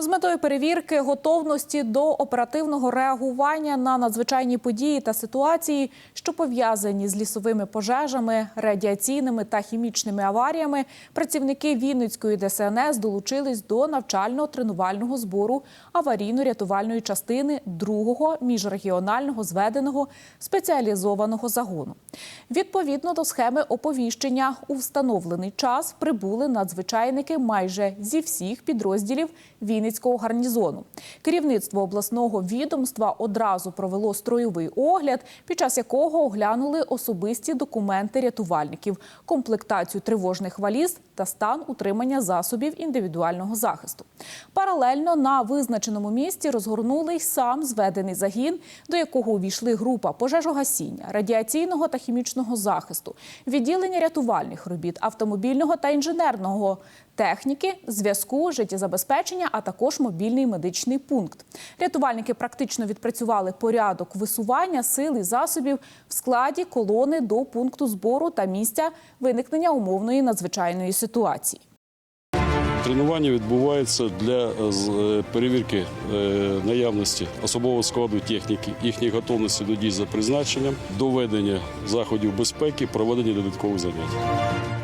З метою перевірки готовності до оперативного реагування на надзвичайні події та ситуації, що пов'язані з лісовими пожежами, радіаційними та хімічними аваріями, працівники Вінницької ДСНС долучились до навчально-тренувального збору аварійно-рятувальної частини другого міжрегіонального зведеного спеціалізованого загону. Відповідно до схеми оповіщення у встановлений час прибули надзвичайники майже зі всіх підрозділів Вінницького гарнізону. Керівництво обласного відомства одразу провело строєвий огляд, під час якого оглянули особисті документи рятувальників, комплектацію тривожних валіз та стан утримання засобів індивідуального захисту. Паралельно на визначеному місці розгорнули й сам зведений загін, до якого увійшли група пожежогасіння, радіаційного та хімічного захисту, відділення рятувальних робіт, автомобільного та інженерного техніки, зв'язку, життєзабезпечення, а також мобільний медичний пункт. Рятувальники практично відпрацювали порядок висування сил і засобів в складі колони до пункту збору та місця виникнення умовної надзвичайної ситуації. Тренування відбувається для е, е, перевірки е, наявності особового складу техніки, їхньої готовності до дій за призначенням, доведення заходів безпеки, проведення додаткових занять.